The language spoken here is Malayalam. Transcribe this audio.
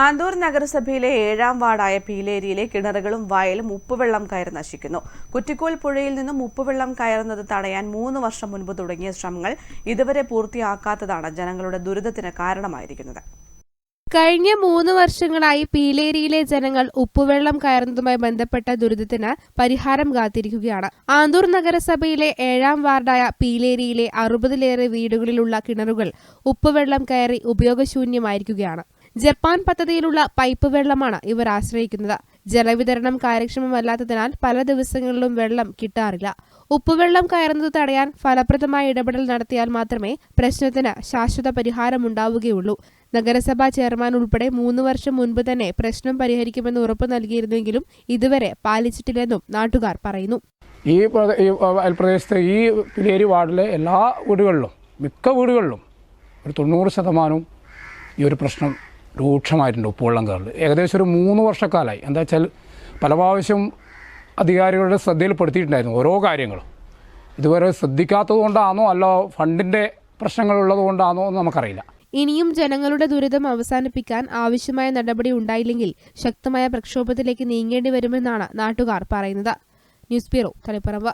ആന്തൂർ നഗരസഭയിലെ ഏഴാം വാർഡായ പീലേരിയിലെ കിണറുകളും വയലും ഉപ്പുവെള്ളം കയറി നശിക്കുന്നു. കുറ്റിക്കോൽ പുഴയിൽ നിന്നും ഉപ്പുവെള്ളം കയറുന്നത് തടയാൻ മൂന്ന് വർഷം മുൻപ് തുടങ്ങിയ ശ്രമങ്ങൾ ഇതുവരെ പൂർത്തിയാക്കാത്തതാണ് ജനങ്ങളുടെ ദുരിതത്തിന് കാരണമായിരിക്കുന്നത്. കഴിഞ്ഞ മൂന്ന് വർഷങ്ങളായി പീലേരിയിലെ ജനങ്ങൾ ഉപ്പുവെള്ളം കയറുന്നതുമായി ബന്ധപ്പെട്ട ദുരിതത്തിന് പരിഹാരം കാത്തിരിക്കുകയാണ്. ആന്തൂർ നഗരസഭയിലെ ഏഴാം വാർഡായ പീലേരിയിലെ അറുപതിലേറെ വീടുകളിലുള്ള കിണറുകൾ ഉപ്പുവെള്ളം കയറി ഉപയോഗശൂന്യമായിരിക്കുകയാണ്. ജപ്പാൻ പദ്ധതിയിലുള്ള പൈപ്പ് വെള്ളമാണ് ഇവർ ആശ്രയിക്കുന്നത്. ജലവിതരണം കാര്യക്ഷമമല്ലാത്തതിനാൽ പല ദിവസങ്ങളിലും വെള്ളം കിട്ടാറില്ല. ഉപ്പുവെള്ളം കയറുന്നത് തടയാൻ ഫലപ്രദമായ ഇടപെടൽ നടത്തിയാൽ മാത്രമേ പ്രശ്നത്തിന് ശാശ്വത പരിഹാരമുണ്ടാവുകയുള്ളൂ. നഗരസഭാ ചെയർമാൻ ഉൾപ്പെടെ മൂന്ന് വർഷം മുൻപ് തന്നെ പ്രശ്നം പരിഹരിക്കുമെന്ന് ഉറപ്പ് നൽകിയിരുന്നെങ്കിലും ഇതുവരെ പാലിച്ചിട്ടില്ലെന്നും നാട്ടുകാർ പറയുന്നു. ഈ പ്രദേശത്തെ ഈ പിലേരി വാർഡിലെ എല്ലാ വീടുകളിലും മിക്ക വീടുകളിലും ഒരു തൊണ്ണൂറ് ശതമാനവും ഈ ഒരു പ്രശ്നം രൂക്ഷമായിട്ടുണ്ട് ഉപ്പുവെള്ളം കയറൽ. ഏകദേശം ഒരു മൂന്ന് വർഷക്കാലമായി എന്താ വെച്ചാൽ പല പ്രാവശ്യം അധികാരികളുടെ ശ്രദ്ധയിൽപ്പെടുത്തിയിട്ടുണ്ടായിരുന്നു ഓരോ കാര്യങ്ങളും. ഇതുവരെ ശ്രദ്ധിക്കാത്തത് കൊണ്ടാണോ അല്ല ഫണ്ടിന്റെ പ്രശ്നങ്ങളുള്ളത് കൊണ്ടാണോ എന്ന് നമുക്കറിയില്ല. ഇനിയും ജനങ്ങളുടെ ദുരിതം അവസാനിപ്പിക്കാൻ ആവശ്യമായ നടപടി ഉണ്ടായില്ലെങ്കിൽ ശക്തമായ പ്രക്ഷോഭത്തിലേക്ക് നീങ്ങേണ്ടി വരുമെന്നാണ് നാട്ടുകാർ പറയുന്നത്. News bureau Taliparamba.